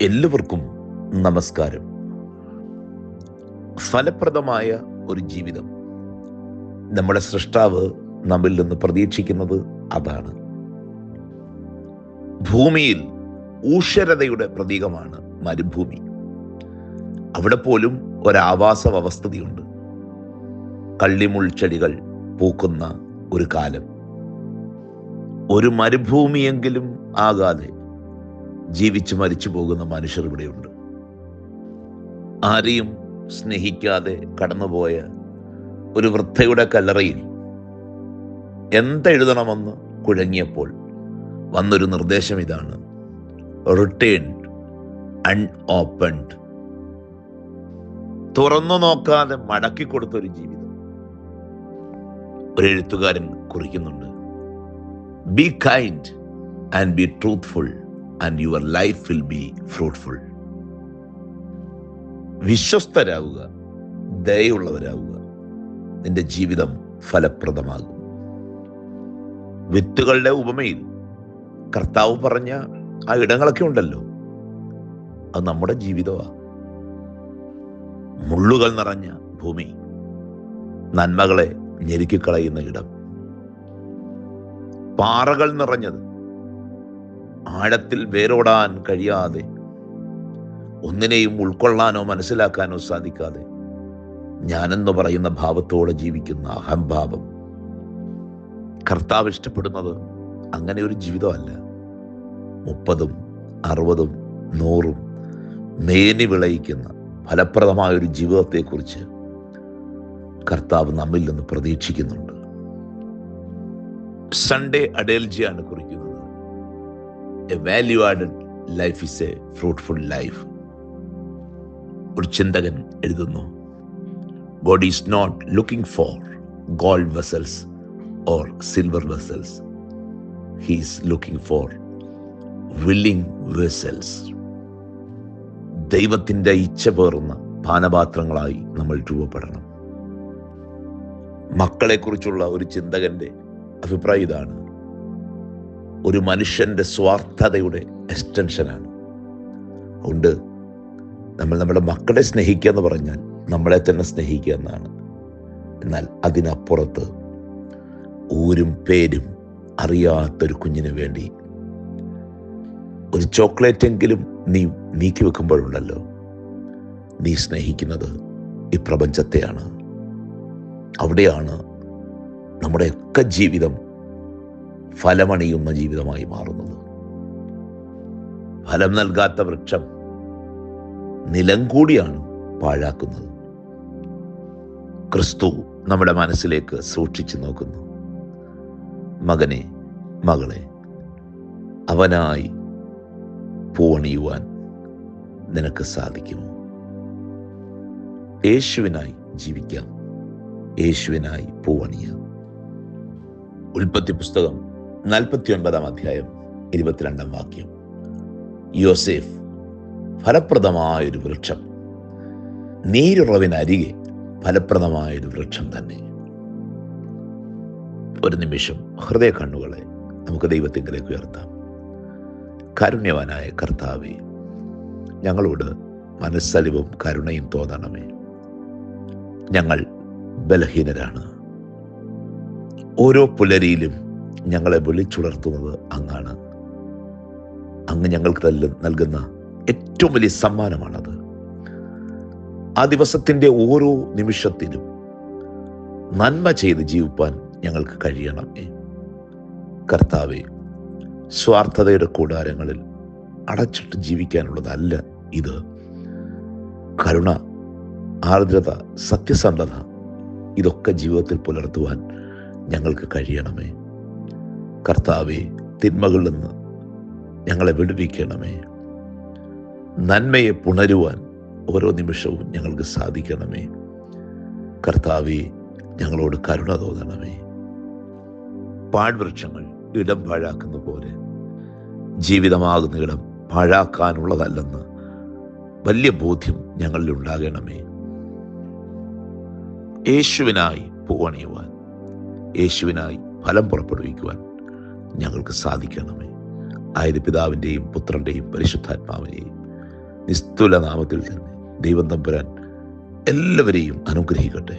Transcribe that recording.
എല്ലാവർക്കും നമസ്കാരം. ഫലപ്രദമായ ഒരു ജീവിതം. നമ്മുടെ സൃഷ്ടാവ് നമ്മിൽ നിന്ന് പ്രതീക്ഷിക്കുന്നത് അതാണ്. ഭൂമിയിൽ ഊഷരതയുടെ പ്രതീകമാണ് മരുഭൂമി. അവിടെ പോലും ഒരാവാസ വ്യവസ്ഥതയുണ്ട്. കള്ളിമുൾ ചെടികൾ പൂക്കുന്ന ഒരു കാലം. ഒരു മരുഭൂമിയെങ്കിലും ആകാതെ ജീവിച്ചു മരിച്ചു പോകുന്ന മനുഷ്യർ ഇവിടെയുണ്ട്. ആരെയും സ്നേഹിക്കാതെ കടന്നുപോയ ഒരു വൃദ്ധയുടെ കല്ലറയിൽ എന്തെഴുതണമെന്ന് കുഴങ്ങിയപ്പോൾ വന്നൊരു നിർദ്ദേശം ഇതാണ്. റിട്ടേൺ അൺഓപ്പൺഡ് തുറന്നു നോക്കാതെ മടക്കി കൊടുത്തൊരു ജീവിതം. ഒരു എഴുത്തുകാരൻ കുറിക്കുന്നുണ്ട്. Be kind and be truthful and your life will be fruitful വിശ്വസ്തരാവുക ദയുള്ളവരാവുക നിന്റെ ജീവിതം ഫലപ്രദമാകും. വിത്തുകളുടെ ഉപമയിൽ കർത്താവ് പറഞ്ഞ ആ ഇടങ്ങളൊക്കെ ഉണ്ടല്ലോ. അത് നമ്മുടെ ജീവിതമാണ് മുള്ളുകൾ നിറഞ്ഞ ഭൂമി നന്മകളെ ഞെരുക്കിക്കളയുന്ന ഇടം. പാറകൾ നിറഞ്ഞത് ആഴത്തിൽ വേരോടാൻ കഴിയാതെ ഒന്നിനെയും ഉൾക്കൊള്ളാനോ മനസ്സിലാക്കാനോ സാധിക്കാതെ ഞാനെന്ന് പറയുന്ന ഭാവത്തോടെ ജീവിക്കുന്ന അഹംഭാവം. കർത്താവ് ഇഷ്ടപ്പെടുന്നത് അങ്ങനെ ഒരു ജീവിതമല്ല. മുപ്പതും അറുപതും നൂറും മേനി വിളയിക്കുന്ന ഫലപ്രദമായ ഒരു ജീവിതത്തെക്കുറിച്ച് കർത്താവ് നമ്മിൽ നിന്ന് പ്രതീക്ഷിക്കുന്നുണ്ട്. സൺഡേ അഡേൽജിയാണ് കുറിക്കുന്നത് a value added life is a fruitful life ഒരു ചിന്തകൻ എഴുതുന്നു God is not looking for gold vessels or silver vessels he's looking for willing vessels ദൈവത്തിന്റെ ഇച്ഛ പേറുന്ന പാനപാത്രങ്ങളായി നമ്മൾ രൂപപ്പെടണം. മക്കളെക്കുറിച്ചുള്ള ഒരു ചിന്തകന്റെ അഭിപ്രായം ഇതാണ്. ഒരു മനുഷ്യന്റെ സ്വാർത്ഥതയുടെ എക്സ്റ്റൻഷനാണ്. അതുകൊണ്ട് നമ്മൾ നമ്മുടെ മക്കളെ സ്നേഹിക്കുക എന്ന് പറഞ്ഞാൽ നമ്മളെ തന്നെ സ്നേഹിക്കുക എന്നാണ്. എന്നാൽ അതിനപ്പുറത്ത് ഊരും പേരും അറിയാത്തൊരു കുഞ്ഞിന് വേണ്ടി ഒരു ചോക്ലേറ്റ് എങ്കിലും നീ നീക്കി വെക്കുമ്പോഴുണ്ടല്ലോ. നീ സ്നേഹിക്കുന്നത് ഈ പ്രപഞ്ചത്തെയാണ്. അവിടെയാണ് നമ്മുടെയൊക്കെ ജീവിതം ഫലമണിയുന്ന ജീവിതമായി മാറുന്നത്. ഫലം നൽകാത്ത വൃക്ഷം നിലം കൂടിയാണ് പാഴാക്കുന്നത്. ക്രിസ്തു നമ്മുടെ മനസ്സിലേക്ക് സൂക്ഷിച്ചു നോക്കുന്നു. മകനെ മകളെ അവനായി പൂവണിയുവാൻ നിനക്ക് സാധിക്കുമോ? യേശുവിനായി ജീവിക്കാം. യേശുവിനായി പൂവണിയാം. ഉൽപ്പത്തി പുസ്തകം നാൽപ്പത്തി ഒൻപതാം അധ്യായം ഇരുപത്തിരണ്ടാം വാക്യം. യോസേഫ് ഫലപ്രദമായൊരു വൃക്ഷം. നീരുറവിനരികെ ഫലപ്രദമായൊരു വൃക്ഷം തന്നെ. ഒരു നിമിഷം ഹൃദയ കണ്ണുകളെ നമുക്ക് ദൈവത്തിങ്കിലേക്ക് ഉയർത്താം. കാരുണ്യവാനായ കർത്താവെ ഞങ്ങളോട് മനസ്സലിവും കരുണയും തോന്നണമേ. ഞങ്ങൾ ബലഹീനരാണ്. ഓരോ പുലരിയിലും ഞങ്ങളെ വിളിച്ചുണർത്തുന്നത് അങ്ങാണ്. അങ്ങ് ഞങ്ങൾക്ക് നൽകുന്ന ഏറ്റവും വലിയ സമ്മാനമാണത്. ആ ദിവസത്തിന്റെ ഓരോ നിമിഷത്തിലും നന്മ ചെയ്ത് ജീവിപ്പാൻ ഞങ്ങൾക്ക് കഴിയണമേ. കർത്താവെ സ്വാർത്ഥതയുടെ കൂടാരങ്ങളിൽ അടച്ചിട്ട് ജീവിക്കാനുള്ളതല്ല ഇത്. കരുണ ആർദ്രത സത്യസന്ധത ഇതൊക്കെ ജീവിതത്തിൽ പുലർത്തുവാൻ ഞങ്ങൾക്ക് കഴിയണമേ. കർത്താവെ തിന്മകളിൽ നിന്ന് ഞങ്ങളെ വിടുവിക്കണമേ. നന്മയെ പുണരുവാൻ ഓരോ നിമിഷവും ഞങ്ങൾക്ക് സാധിക്കണമേ. കർത്താവെ ഞങ്ങളോട് കരുണ തോന്നണമേ. പാഴ്വൃക്ഷങ്ങൾ ഇടം പാഴാക്കുന്ന പോലെ ജീവിതമാകുന്ന ഇടം പാഴാക്കാനുള്ളതല്ലെന്ന് വലിയ ബോധ്യം ഞങ്ങളിൽ ഉണ്ടാകണമേ. യേശുവിനായി പൂവണിയുവാൻ യേശുവിനായി ഫലം പുറപ്പെടുവിക്കുവാൻ ഞങ്ങൾക്ക് സാധിക്കണമേ. ആയത് പിതാവിന്റെയും പുത്രന്റെയും പരിശുദ്ധാത്മാവിനെയും നിസ്തുല നാമത്തിൽ തന്നെ ദൈവം തമ്പുരാൻ എല്ലാവരെയും അനുഗ്രഹിക്കട്ടെ.